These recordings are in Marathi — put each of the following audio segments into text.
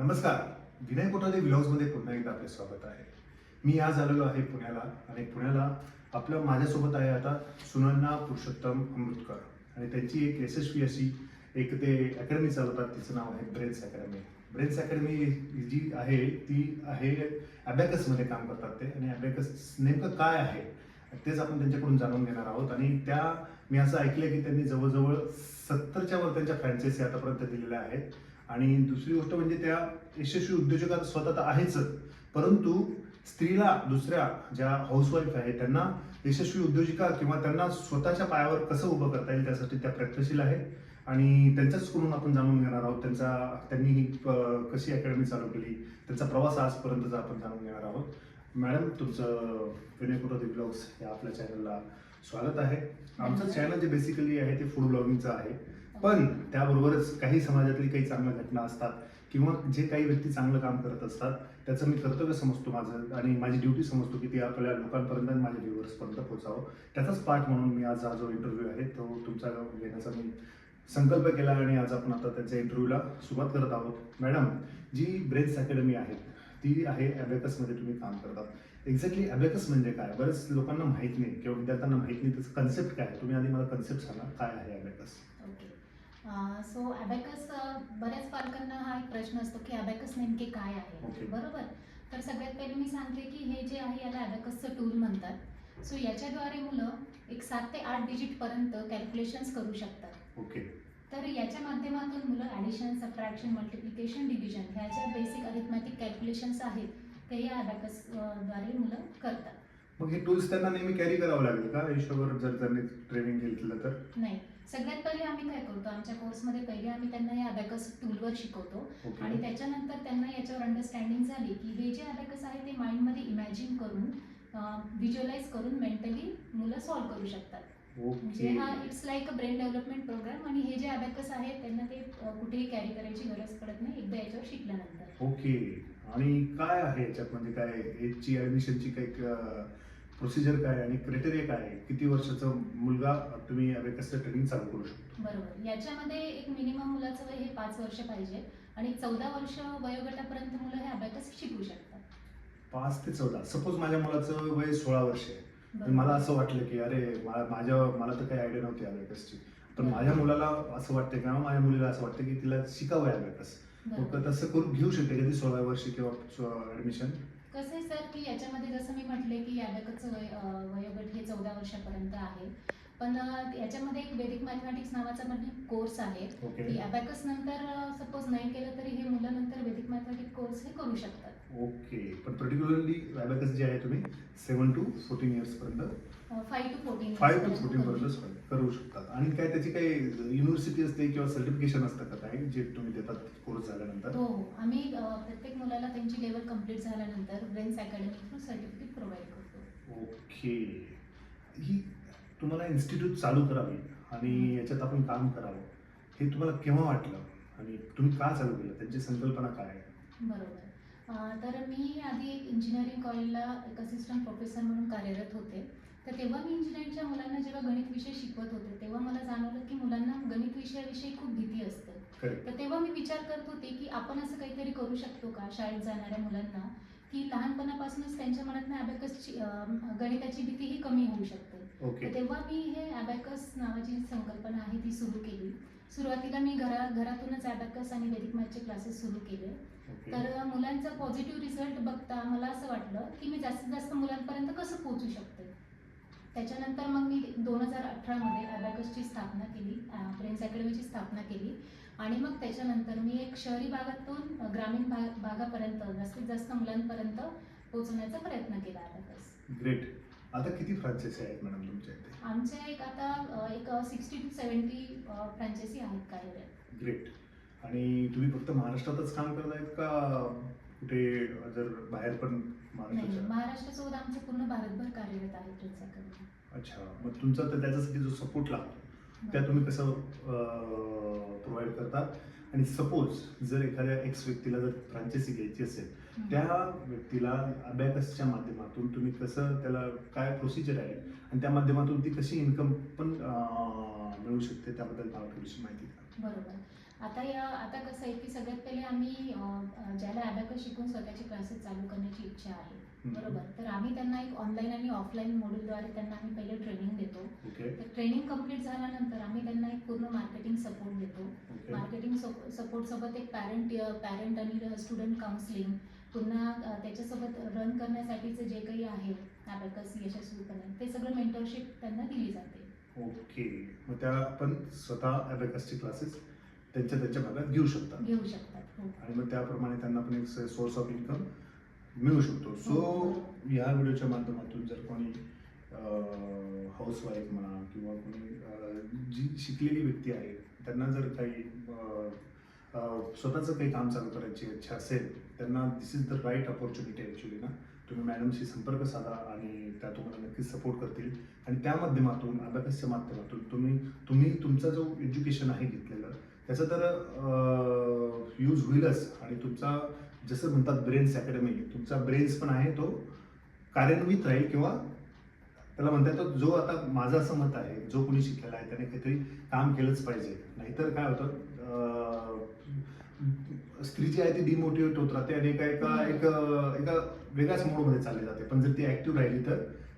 नमस्कार. विनय कोठारे मध्ये पुन्हा एकदा आपले स्वागत आहे. मी आज आलेलो आहे पुण्याला आणि पुण्याला आपलं माझ्यासोबत आहे आता सुनन्ना पुरुषोत्तम अमृतकर. आणि त्यांची एक यशस्वी अशी एक ते अकॅडमी चालवतात तिचं नाव आहे ब्रेन्स अकॅडमी ब्रेन्स अकॅडमी जी आहे ती आहे अबॅकसमध्ये काम करतात ते. आणि अबॅकस नेमकं काय आहे तेच आपण त्यांच्याकडून जाणून घेणार आहोत. आणि त्या मी असं ऐकलं की त्यांनी जवळजवळ सत्तरच्या वर त्यांच्या फ्रँचायसी आतापर्यंत दिलेल्या आहेत. आणि दुसरी गोष्ट म्हणजे त्या यशस्वी उद्योजकात स्वतः तर आहेच. परंतु स्त्रीला दुसऱ्या ज्या हाऊसवाईफ आहे त्यांना यशस्वी उद्योजिका किंवा त्यांना स्वतःच्या पायावर कसं उभं करता येईल त्यासाठी त्या प्रयत्नशील आहेत. आणि त्यांच्याचकडून आपण जाणून घेणार आहोत. त्यांचा त्यांनी ही कशी अकॅडमी चालू केली त्यांचा प्रवास आजपर्यंतचा आपण जाणून घेणार आहोत. मॅडम तुमचं विनय कुटोदे ब्लॉग्स या आपल्या चॅनलला स्वागत आहे. आमचं चॅनल जे बेसिकली आहे ते फूड ब्लॉगिंगचं आहे. पण त्याबरोबरच काही समाजातली काही चांगल्या घटना असतात किंवा जे काही व्यक्ती चांगलं काम करत असतात त्याचं मी कर्तव्य समजतो माझं आणि माझी ड्युटी समजतो की ते आपल्या लोकांपर्यंत आणि माझ्या व्ह्युअर्सपर्यंत पोहोचावं. त्याचाच पार्ट म्हणून मी आज हा जो इंटरव्ह्यू आहे तो तुमचा घेण्याचा मी संकल्प केला आणि आज आपण आता त्याच्या इंटरव्ह्यूला सुरुवात करत आहोत. मॅडम जी ब्रेन्स अकॅडमी आहे ती आहे ॲबॅकसमध्ये तुम्ही काम करतात. एक्झॅक्टली ॲबॅकस म्हणजे काय? बरेच लोकांना माहीत नाही किंवा विद्यार्थ्यांना माहीत नाही त्याचं कन्सेप्ट काय आहे. तुम्ही आधी मला कन्सेप्ट सांगा काय आहे ॲबॅकस सो अबॅकस बऱ्याच पालकांना हा एक प्रश्न असतो की अबॅकस नेमके काय आहे. बरोबर? तर सगळ्यात पहिले मी सांगते की हे जे आहे याला अबॅकसचं टूल म्हणतात. सो याच्याद्वारे मुलं एक सात ते आठ डिजिट पर्यंत कॅल्क्युलेशन्स करू शकतात. ओके तर याच्या माध्यमातून मुलं ॲडिशन सबट्रॅक्शन मल्टिप्लिकेशन डिव्हिजन ह्या ज्या बेसिक अरिथमॅटिक कॅल्क्युलेशन्स आहेत ते या अबॅकसद्वारे मुलं करतात. मग हे टूल्स त्यांना नेहमी कॅरी करावं लागेल का? आयुष्यभर जर त्यांनी ट्रेनिंग घेतलं तर? नाही. सगळ्यात पहिले आम्ही काय करतो? आमच्या कोर्समध्ये पहिले आम्ही त्यांना या अबॅकस टूलवर शिकवतो. आणि त्याच्यानंतर त्यांना याच्यावर अंडरस्टँडिंग झाली की हे जे अबॅकस आहे ते माइंडमध्ये इमॅजिन करून व्हिज्युअलाइज करून मेंटली मुलं सॉल्व्ह करू शकतात. म्हणजे ओके. हा it's like a brain development program आणि हे जे अबॅकस आहे त्यांना ते अ, कुठेही कॅरी करायची गरज पडत नाही. एकदा याच्यावर शिकल्यानंतर. ओके. आणि काय आहे याच्यात? म्हणजे काय एजची ऍडमिशनची काही प्रोसिजर काय आणि क्रायटेरिया काय आहे? किती वर्षाचा मुलगा तुम्ही अबेकसचं ट्रेनिंग चालू करू शकतो? बरोबर. याच्यामध्ये एक मिनिमम मुलाचं वय हे पाच वर्ष पाहिजे आणि चौदा वर्ष वयोगटापर्यंत मुलं हे अबॅकस शिकू शकतात. पाच ते चौदा. सपोज माझ्या मुलाचं वय सोळा वर्ष आहे. मला असं वाटलं की अरे माझ्या मला तर काही आयडिया नव्हती अबेकसची पण. माझ्या मुलाला असं वाटतं किंवा माझ्या मुलीला असं वाटतं की तिला शिकावं. मग तसं करून घेऊ शकते कधी सोळा वर्षी किंवा ऍडमिशन कसं आहे सर की याच्यामध्ये जसं मी म्हटले की यादकच वय वयोगट हे चौदा वर्षापर्यंत आहे. पण याच्यामध्ये एक वेदिक मॅथमॅटिक्स नावाचा पण कोर्स आहे. की अबॅकस नंतर सपोज नाही केलं तरी हे मुलं नंतर वेदिक मॅथमॅटिक्स कोर्स हे करू शकतात. ओके पण पर्टिक्युलरली अबॅकस जे आहे तुम्ही सेवन टू फोर्टीन इयर्स पर्यंत five to fourteen five to fourteen पर्यंत करू शकतात. आणि काय त्याची काही युनिव्हर्सिटी असते किंवा सर्टिफिकेशन असतं का काय जे तुम्ही देतात कोर्स झाल्यानंतर? हो हो. आम्ही प्रत्येक मुलाला त्यांची लेवल कंप्लीट झाल्यानंतर brains academy through certificate provide करतो. ओके ही तुम्हाला इन्स्टिट्यूट चालू करावी आणि याच्यात आपण काम करावं. हे तुम्हाला केव्हा वाटलं? आणि तुम्ही का चालू केलं? त्यांची संकल्पना काय आहे? बरोबर. तर मी आधी इंजिनिअरिंग कॉलेजला एक असिस्टंट प्रोफेसर म्हणून कार्यरत होते. तर तेव्हा मी इंजिनिअरिंगच्या मुलांना जेव्हा गणित विषय शिकवत होते तेव्हा मला जाणवलं की मुलांना गणित विषयाविषयी खूप भीती असते. तर तेव्हा मी विचार करत होते की आपण असं काहीतरी करू शकतो का शाळेत जाणाऱ्या मुलांना? की लहानपणापासूनच त्यांच्या मनात अबॅकसची गणिताची भीती ही कमी होऊ शकते. तर तेव्हा मी हे अबॅकस नावाची संकल्पना आहे ती सुरू केली. सुरुवातीला मी घरा घरातूनच अबॅकस आणि वेदिक मॅथचे क्लासेस सुरू केले. तर मुलांचा पॉझिटिव्ह रिझल्ट बघता मला असं वाटलं की मी जास्तीत जास्त मुलांपर्यंत कसं पोहोचू शकते? त्याच्यानंतर मग मी दोन हजार अठरामध्ये अबॅकसची स्थापना केली फ्रेंड्स अकॅडमीची स्थापना केली. आणि मग त्याच्यानंतर मी एक शहरी भागातून ग्रामीण भाग भागापर्यंत जास्तीत जास्त मुलांपर्यंत पोहोचण्याचा प्रयत्न केला अबॅकस ग्रेट आता किती फ्रँचायसी आहेत मॅडम तुमच्या इथे? आमच्या एक आता अ, एक सिक्स्टी टू सेवन्टी फ्रँचायसी आहेत कार्यरत ग्रेट आणि तुम्ही फक्त महाराष्ट्रातच काम करतायत का कुठे जर बाहेर पण नाही महाराष्ट्राच्या महाराष्ट्रासोबत आमचं पूर्ण भारतभर कार्यरत आहे अच्छा. मग तुमचा तर त्याच्यासाठी जो सपोर्ट लागतो त्या तुम्ही कसं प्रोव्हाइड करतात? आणि सपोज जर एखाद्या एक्स व्यक्तीला जर फ्रँचायसी घ्यायची असेल त्या व्यक्तीला अबॅकसच्या माध्यमातून तुम्ही कसं त्याला काय प्रोसिजर आहे आणि त्या माध्यमातून ती कशी इन्कम पण मिळू शकते त्याबद्दल मला थोडीशी माहिती द्या. बरोबर. आता या आता कसं आहे की सगळ्यात पहिले आम्ही अ, अ, शिकून स्वतःचे क्लासेस चालू करण्याची इच्छा आहे. बरोबर. तर आम्ही त्यांना एक ऑनलाईन आणि ऑफलाईन मॉड्यूलद्वारे त्यांना आम्ही पहिले ट्रेनिंग देतो. तर ट्रेनिंग कंप्लीट झाल्यानंतर आम्ही त्यांना एक पूर्ण मार्केटिंग सपोर्ट देतो. मार्केटिंग सपोर्ट सोबत एक पॅरेंट पॅरेंट आणि स्टुडंट काउन्सिलिंग पुन्हा त्याच्यासोबत रन करण्यासाठीचे जे काही आहे ॲबॅकस यशस्वीपणे ते सगळं मेंटरशिप त्यांना दिली जाते. ओके. मग त्या आपण स्वतः अबॅकसचे क्लासेस त्यांच्या त्यांच्या भागात घेऊ शकता घेऊ शकतात हो. आणि मग त्याप्रमाणे त्यांना पण एक सोर्स ऑफ इन्कम मिळू शकतो. सो हो. ह्या व्हिडिओच्या माध्यमातून जर कोणी हाऊसवाईफ म्हणा किंवा कोणी अं, जी शिकलेली व्यक्ती आहे त्यांना जर काही अं, स्वतःचं काही काम चालू करायची इच्छा असेल त्यांना this is the right opportunity actually ना. तुम्ही मॅडमशी संपर्क साधा आणि त्या तुम्हाला नक्कीच सपोर्ट करतील. आणि त्या माध्यमातून अभ्यासच्या माध्यमातून तुम्ही तुम्ही तुमचा जो एज्युकेशन आहे घेतलेलं त्याचा तर यूज होईलच. आणि तुमचा जसं म्हणतात ब्रेन्स अकॅडमी तुमचा ब्रेन्स पण आहे तो कार्यान्वित राहील किंवा त्याला म्हणता येतो जो आता माझं असं मत आहे जो कोणी शिकलेला आहे त्याने काहीतरी काम केलंच पाहिजे. नाहीतर काय होतं? स्त्री जी आहे ती डिमोटिवेट होत राहते आणि एका एका एक एका वेगळ्याच मोडमध्ये चालली जाते. पण जर ती ऍक्टिव्ह राहिली तर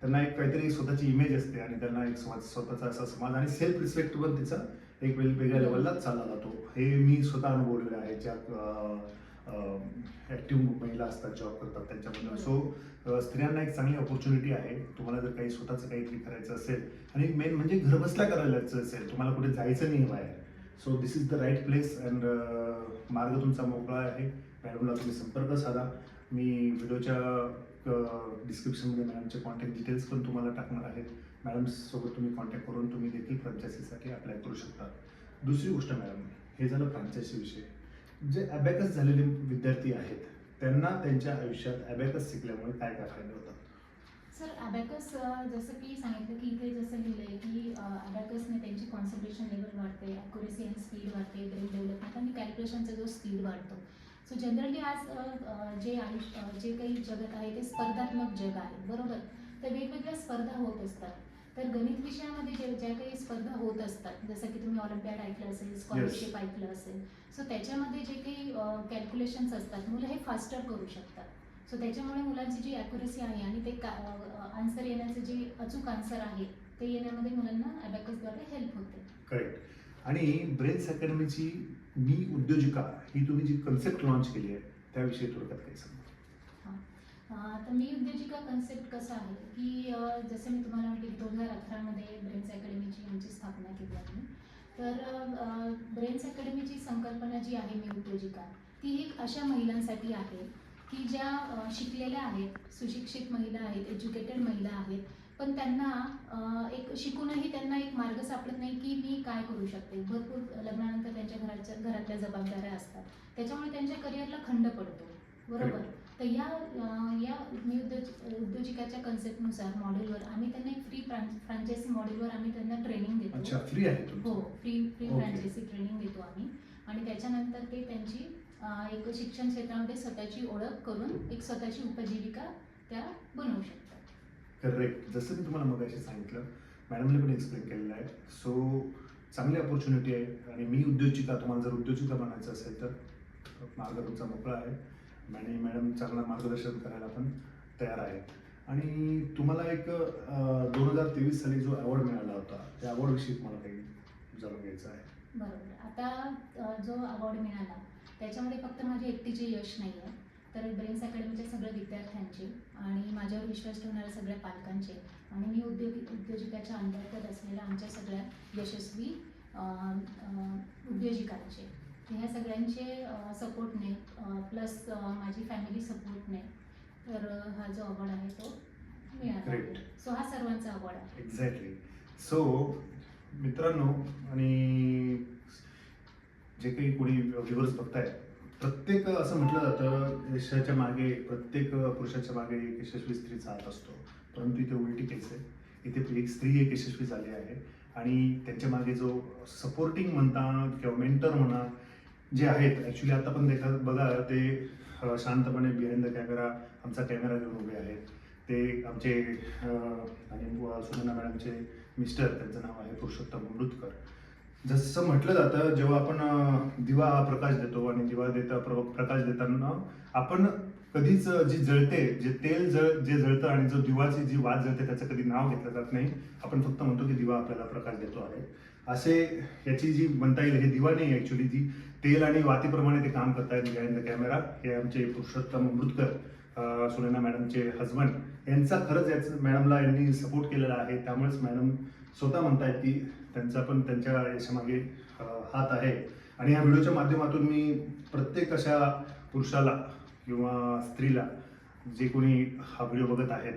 त्यांना एक काहीतरी स्वतःची इमेज असते आणि त्यांना एक स्वतःचा असा समाज आणि सेल्फ रिस्पेक्ट पण तिचा एक वेग वेगळ्या लेवलला चालला जातो. हे मी स्वतः अनुभवलेलं आहे. ज्या ऍक्टिव्ह महिला असतात जॉब करतात त्यांच्यामधून सो स्त्रियांना एक चांगली ऑपॉर्च्युनिटी आहे. तुम्हाला जर काही स्वतःचं काहीतरी करायचं असेल आणि मेन म्हणजे घरबसल्या करायला असेल तुम्हाला कुठे जायचं नाही बाहेर. So this is the right place and मार्ग तुमचा मोकळा आहे. मॅडमला तुम्ही संपर्क साधा. मी व्हिडिओच्या डिस्क्रिप्शनमध्ये मॅडमचे कॉन्टॅक्ट डिटेल्स पण तुम्हाला टाकणार आहेत मॅडम सोबत तुम्ही कॉन्टॅक्ट करून तुम्ही देखील फ्रँचायसीसाठी अप्लाय करू शकता. दुसरी गोष्ट मॅडम हे झालं फ्रँचायसी विषय. जे अबॅकस झालेले विद्यार्थी आहेत त्यांना त्यांच्या आयुष्यात अबॅकस शिकल्यामुळे काय काय फायदे होतात? सर अबॅकस जसं की सांगितलं की इथे जसं लिहिलंय की अबॅकसने त्यांची कॉन्सन्ट्रेशन लेवल वाढते अॅक्युरेसी अँड स्पीड वाढते ब्रेन डेव्हलपमेंट आणि कॅल्क्युलेशनचा जो स्पीड वाढतो. सो जनरली आज जे आयुष्य जे काही जगत आहे ते स्पर्धात्मक जग आहे बरोबर? तर वेगवेगळ्या स्पर्धा होत असतात. तर गणित विषयामध्ये जे ज्या काही स्पर्धा होत असतात जसं की तुम्ही ऑलिम्पियाड ऐकलं असेल स्कॉलरशिप ऐकलं असेल सो त्याच्यामध्ये जे काही कॅल्क्युलेशन्स असतात मुलं हे फास्टर करू शकतात. सो त्याच्यामुळे मुलांची जी ॲक्युरेसी आहे आणि ते का आन्सर येण्याचे जे अचूक आन्सर आहे ते येण्यामध्ये मुलांना अबॅकसद्वारे हेल्प होते. करेक्ट आणि ब्रेन्स अकॅडमीची मी उद्योजिका ही तुम्ही जी कन्सेप्ट लॉन्च केली आहे त्याविषयी थोडक्यात काही सांगा. तर मी उद्योजिका कन्सेप्ट कसं आहे की जसं मी तुम्हाला म्हटलं की दोन हजार अठरामध्ये ब्रेन्स अकॅडमीची आमची स्थापना केली आम्ही. तर ब्रेन्स अकॅडमीची संकल्पना जी आहे मी उद्योजिका ती एक अशा महिलांसाठी आहे की ज्या शिकलेल्या आहेत सुशिक्षित महिला आहेत एज्युकेटेड महिला आहेत पण त्यांना एक शिकूनही त्यांना एक मार्ग सापडत नाही की मी काय करू शकते. भरपूर लग्नानंतर त्यांच्या घराच्या घरातल्या जबाबदाऱ्या असतात. त्याच्यामुळे त्यांच्या करिअरला खंड पडतो. बरोबर? तर या या मी उद्योज उद्योजिकाच्या कन्सेप्टनुसार मॉडेलवर आम्ही त्यांना एक फ्री फ्रँचायसी मॉडेलवर आम्ही त्यांना ट्रेनिंग देतो. फ्री आहे हो फ्री फ्री. फ्रँचायसी ट्रेनिंग देतो आम्ही. आणि त्याच्यानंतर ते त्यांची एक शिक्षण क्षेत्रामध्ये स्वतःची ओळख करून एक स्वतःची उपजीविका त्या बनवू शकतात. करेक्ट जसं मी तुम्हाला मगाशी सांगितलं मॅडमने पण एक्सप्लेन केलेलं आहे. सो चांगली ऑपॉर्च्युनिटी आहे आणि मी उद्योजिका तुम्हाला जर उद्योजिका बनायचं असेल तर मार्ग तुमचा मोकळा आहे. आणि मॅडम चांगलं मार्गदर्शन करायला पण तयार आहेत. आणि तुम्हाला एक दोन हजार तेवीस साली जो अवॉर्ड मिळाला होता त्या अवॉर्डविषयी तुम्हाला काही जाणून घ्यायचं आहे? बरोबर. आता जो अवॉर्ड मिळाला त्याच्यामध्ये फक्त माझे एकटीचे यश नाही आहे. तर ब्रेन्स अकॅडमीच्या सगळ्या विद्यार्थ्यांचे आणि माझ्यावर विश्वास ठेवणाऱ्या सगळ्या पालकांचे आणि मी उद्योगिक उद्योजिकाच्या अंतर्गत असलेल्या आमच्या सगळ्या यशस्वी उद्योजिकांचे. ह्या सगळ्यांचे सपोर्टने प्लस माझी फॅमिली सपोर्टने तर हा जो अवॉर्ड आहे तो मिळाला. सो हा सर्वांचा अवॉर्ड आहे. एक्झॅक्टली सो मित्रांनो आणि जे काही कोणी व्ह्युअर्स बघताय प्रत्येक असं म्हटलं जातं यशाच्या मागे प्रत्येक पुरुषाच्या मागे एक यशस्वी स्त्रीचा हात असतो. परंतु इथे उलटी केस आहे. इथे एक स्त्री एक यशस्वी झाली आहे. आणि त्यांच्या मागे जो सपोर्टिंग म्हणता किंवा मेंटर म्हणा जे आहेत ॲक्च्युली आता पण देखा बघा ते शांतपणे बिहाइंड द कॅमेरा आमचा कॅमेरा घेऊन उभे आहेत. ते आमचे आणि सुनंदा मॅडमचे मिस्टर त्यांचं नाव आहे पुरुषोत्तम अमृतकर जसं म्हटलं जातं जेव्हा आपण दिवा प्रकाश देतो आणि दिवा देता प्र- प्रकाश देताना आपण कधीच जी जळते जे तेल जळ जे जळतं आणि जो दिवाची जी वाद जळते त्याचं कधी नाव घेतलं जात नाही. आपण फक्त म्हणतो की दिवा आपल्याला प्रकाश देतो आहे. असे याची जी म्हणता येईल हे दिवा नाही ॲक्च्युली जी तेल आणि वातीप्रमाणे ते काम करतायत बिहाइंड द कॅमेरा हे आमचे पुरुषोत्तम अमृतकर सुनैना मॅडमचे हजबंड यांचा खरंच याच मॅडमला यांनी सपोर्ट केलेला आहे. त्यामुळेच मॅडम स्वतः म्हणतायत की त्यांचा पण त्यांच्या याच्यामागे हात आहे. आणि या व्हिडिओच्या माध्यमातून मी प्रत्येक अशा पुरुषाला किंवा स्त्रीला जे कोणी हा व्हिडिओ बघत आहेत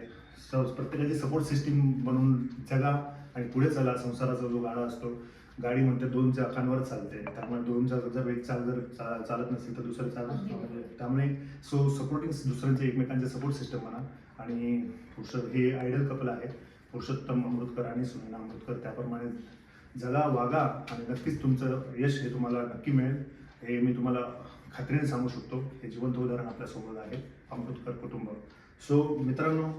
स- प्रत्येकाची सपोर्ट सिस्टीम बनवून जगा आणि पुढे चला. संसाराचा जो गाडा असतो गाडी म्हणते दोन चाकांवर चालते. त्यामुळे दोन चाक जर एक चाक जर चा- चालत नसेल तर दुसरं चालत म्हणजे. त्यामुळे सो सपोर्टिंग दुसऱ्यांचे एकमेकांचे सपोर्ट सिस्टम म्हणा. आणि पुरुष हे आयडल कपल आहे पुरुषोत्तम अमृतकर आणि सुनैना अमृतकर त्याप्रमाणे जगा वागा आणि नक्कीच तुमचं यश हे तुम्हाला नक्की मिळेल. हे मी तुम्हाला खात्रीने सांगू शकतो. हे जिवंत उदाहरण आपल्यासोबत आहे अमृतकर कुटुंब. सो मित्रांनो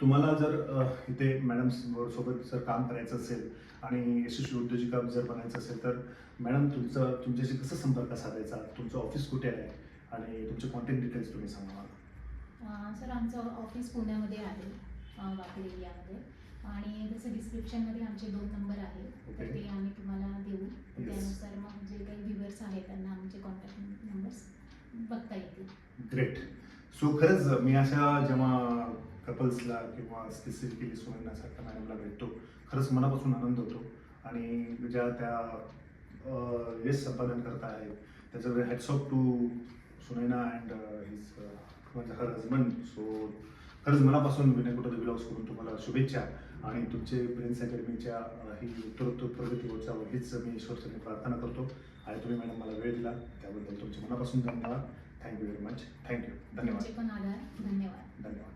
तुम्हाला जर इथे मॅडम सोबत जर काम करायचं असेल आणि यशस्वी उद्योजिका जर बनायचं असेल तर मॅडम तुमचं तुमच्याशी कसं संपर्क साधायचा? तुमचं ऑफिस कुठे आहे? आणि तुमचे कॉन्टॅक्ट डिटेल्स तुम्ही सांगा मला. सर आमचं ऑफिस पुण्यामध्ये आहे. अं, वापी एरियामध्ये आणि जसं डिस्क्रिप्शनमध्ये आमचे दोन नंबर आहेत. तर. ते आम्ही तुम्हाला देऊ. त्यानुसार मग जे काही व्ह्युअर्स आहेत त्यांना आमचे कॉन्टॅक्ट नंबर्स बघता येतील. ग्रेट सो खरंच मी अशा जेव्हा कपल्सला किंवा स्पेसिफिकली सुनैनासारख्या मॅडमला भेटतो खरंच मनापासून आनंद होतो. आणि ज्या त्या यश संपादन करत आहेत त्याचं hats off to Sunaina and his her husband so खरंच मनापासून विनय कुठं ब्लॉग्स करून तुम्हाला शुभेच्छा आणि तुमचे प्रिन्स अकॅडमीच्या ही उत्तरोत्तर प्रगती होत जावं हीच मी ईश्वरचरणी प्रार्थना करतो. आणि तुम्ही मॅडम मला वेळ दिला त्याबद्दल तुमचे मनापासून धन्यवाद. थँक्यू व्हेरी मच थँक्यू धन्यवाद. आधार धन्यवाद.